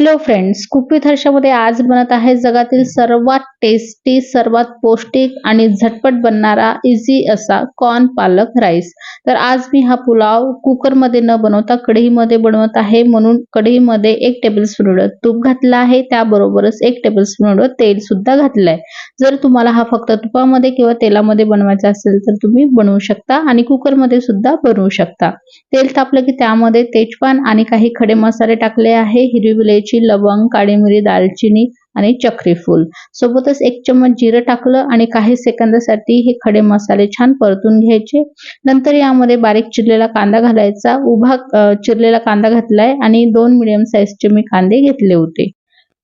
Hello friends cook with हर्षामध्ये आज बनत आहे जगातील सर्वात टेस्टी सर्वात पौष्टिक आणि झटपट बनणारा इझी असा कॉर्न पालक राईस तर आज मी हा पुलाव कुकरमध्ये न बनवता कढईमध्ये बनवत आहे. म्हणून कढईमध्ये एक टेबलस्पून एवढं तूप घातलं आहे. त्याबरोबरच एक टेबलस्पून एवढं तेल सुद्धा घातलं आहे जर तुम्हाला हा फक्त तुपामध्ये किंवा तेलामध्ये बनवायचा असेल तर तुम्ही बनवू शकता आणि कुकरमध्ये सुद्धा बनवू शकता. तेल तापलं की त्यामध्ये तेजपान आणि काही खडे मसाले टाकले आहे. हिरवी वेलची लवंग काळी मिरी दालचिनी आणि चक्रीफूल सोबतच एक चम्मच जिरं टाकलं आणि काही सेकंदासाठी हे खडे मसाले छान परतून घ्यायचे. नंतर यामध्ये बारीक चिरलेला कांदा घालायचा. उभा चिरलेला कांदा घातलाय आणि दोन मिडियम साईजचे मी कांदे घेतले होते.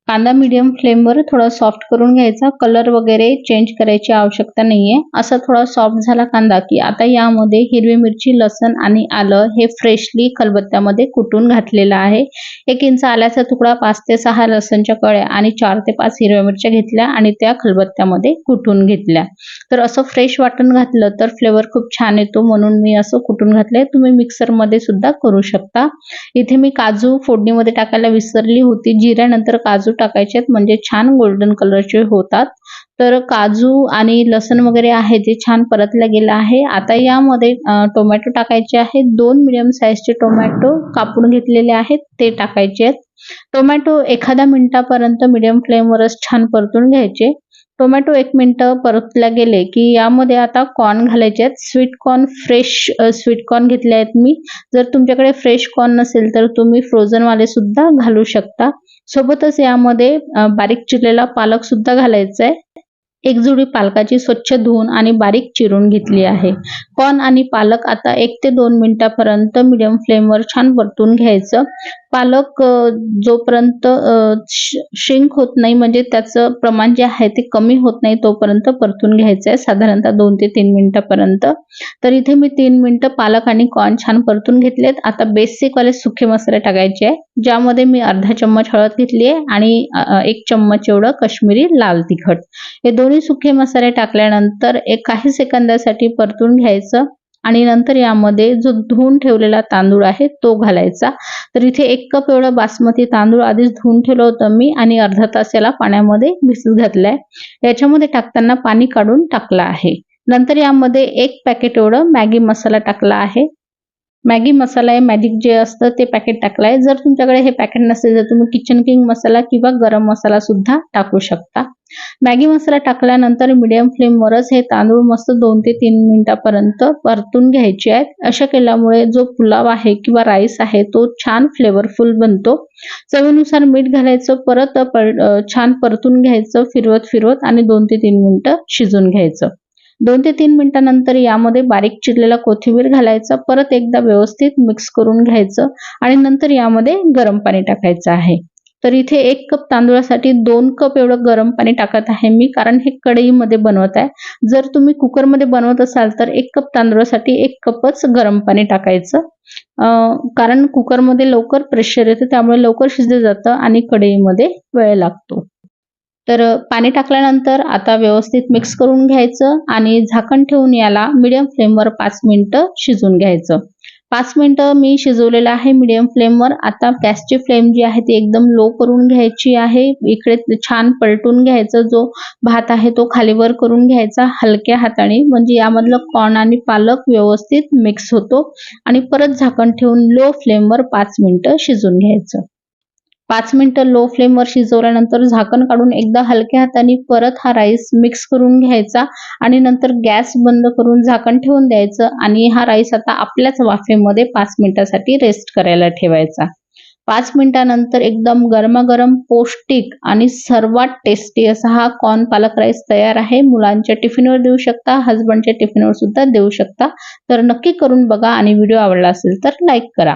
कांदा मीडियम फ्लेमवर थोडा सॉफ्ट करून घ्यायचा. कलर वगैरे चेंज करायची आवश्यकता नाहीये. असा थोडा सॉफ्ट झाला कांदा की आता यामध्ये हिरवी मिरची लसण आणि आलं हे फ्रेशली खलबत्त्यामध्ये कुटून घातलेलं आहे. एक इंच आल्याचा तुकडा पाच ते सहा लसणच्या कळ्या आणि चार ते पाच हिरव्या मिरच्या घेतल्या आणि त्या खलबत्त्यामध्ये कुटून घेतल्या. तर असं फ्रेश वाटण घातलं तर फ्लेवर खूप छान येतो म्हणून मी असं कुटून घातलंय. तुम्ही मिक्सरमध्ये सुद्धा करू शकता. इथे मी काजू फोडणीमध्ये टाकायला विसरली होती. जिऱ्यानंतर काजू टाकायचे म्हणजे छान गोल्डन कलरचे होतात. तर काजू आणि लसण वगैरे आहे ते छान परतलं गेलं आहे. आता यामध्ये टोमॅटो टाकायचे आहेत दोन मिडियम साईजचे टोमॅटो कापून घेतलेले आहेत. ते टाकायचे आहेत. टोमॅटो एखाद्या मिनिटापर्यंत मिडियम फ्लेमवरच छान परतून घ्यायचे. टोमॅटो एक मिनटं परतल्या गेले की यामध्ये आता कॉर्न घालायचे आहेत. Sweet corn fresh sweet corn घेतले आहेत मी. जर तुमच्याकडे फ्रेश कॉर्न नसेल तर तुम्ही फ्रोझनवाले सुद्धा घालू शकता. सोबतच यामध्ये बारीक चिरलेला पालक सुद्धा घालायचा आहे एक जुडी पालकाची स्वच्छ धुवून आणि बारीक चिरून घेतली आहे. कॉर्न आणि पालक आता एक ते दोन मिनिटापर्यंत मिडियम फ्लेमवर छान परतून घ्यायचं. पालक जोपर्यंत शिंक होत नाही म्हणजे त्याचं प्रमाण जे आहे ते कमी होत नाही तोपर्यंत परतून घ्यायचं आहे साधारणतः दोन ते तीन मिनिटापर्यंत. तर इथे मी तीन मिनिटं पालक आणि कॉर्न छान परतून घेतलेत आता बेसिक वाले सुखे मसाले टाकायचे आहे ज्यामध्ये मी अर्धा चम्मच हळद घेतली आहे आणि एक चम्मच एवढं कश्मीरी लाल तिखट. हे दोन्ही सुखे मसाले टाकल्यानंतर एक काही सेकंदासाठी परतून घ्यायचं आणि नंतर यामध्ये जो धुवून ठेवलेला तांदूळ आहे तो घालायचा. तर इथे एक कप एवढं बासमती तांदूळ आधीच धुवून ठेवलं होतं मी आणि अर्धा तास याला पाण्यामध्ये भिजत घातलाय. याच्यामध्ये टाकताना पाणी काढून टाकलं आहे. नंतर यामध्ये एक पॅकेट एवढं मॅगी मसाला टाकला आहे. मॅगी मसाला आहे मॅजिक जे असतं ते पॅकेट टाकलं आहे जर तुमच्याकडे हे पॅकेट नसेल तर तुम्ही किचन किंग मसाला किंवा गरम मसाला सुद्धा टाकू शकता. मॅगी मसाला टाकल्यानंतर मिडियम फ्लेमवरच हे तांदूळ मस्त दोन ते तीन मिनिटापर्यंत परतून घ्यायचे आहेत. अशा केल्यामुळे जो पुलाव आहे किंवा राईस आहे तो छान फ्लेवरफुल बनतो. चवीनुसार मीठ घालायचं परत छान परतून घ्यायचं फिरवत फिरवत आणि दोन ते तीन मिनिटं शिजून घ्यायचं. दोन ते तीन मिनिटांनंतर यामध्ये बारीक चिरलेला कोथिंबीर घालायचा परत एकदा व्यवस्थित मिक्स करून घ्यायचं आणि नंतर यामध्ये गरम पाणी टाकायचं आहे. तर इथे एक कप तांदूळासाठी दोन कप एवढं गरम पाणी टाकत आहे मी कारण हे कढईमध्ये बनवत आहे. जर तुम्ही कुकरमध्ये बनवत असाल तर एक कप तांदूळासाठी एक कपच गरम पाणी टाकायचं. कारण कुकरमध्ये लवकर प्रेशर येतं त्यामुळे लवकर शिजलं जातं आणि कढईमध्ये वेळ लागतो. तर पाणी टाकल्यानंतर आता व्यवस्थित मिक्स करून घ्यायचं आणि झाकण ठेवून याला मिडियम फ्लेमवर पाच मिनिटं शिजून घ्यायचं. पाच मिनटं मी शिजवलेलं आहे मीडियम फ्लेमवर आता गॅसची फ्लेम जी आहे ती एकदम लो करून घ्यायची आहे. इकडे छान पलटून घ्यायचं जो भात आहे तो खालीवर करून घ्यायचा हलक्या हाताने. म्हणजे यामधलं कॉर्न आणि पालक व्यवस्थित मिक्स होतो. आणि परत झाकण ठेवून लो फ्लेमवर पाच मिनटं शिजून घ्यायचं. पाच मिनिटं लो फ्लेमवर शिजवल्यानंतर झाकण काढून एकदा हलक्या हाताने परत हा राईस मिक्स करून घ्यायचा आणि नंतर गॅस बंद करून झाकण ठेवून द्यायचं आणि हा राईस आता आपल्याच वाफेमध्ये पाच मिनिटासाठी रेस्ट करायला ठेवायचा. पाच मिनिटानंतर एकदम गरमागरम पौष्टिक आणि सर्वात टेस्टी असा हा कॉर्न पालक राईस तयार आहे. मुलांच्या टिफिनवर देऊ शकता हजबंडच्या टिफिनवर सुद्धा देऊ शकता. तर नक्की करून बघा आणि व्हिडिओ आवडला असेल तर लाईक करा.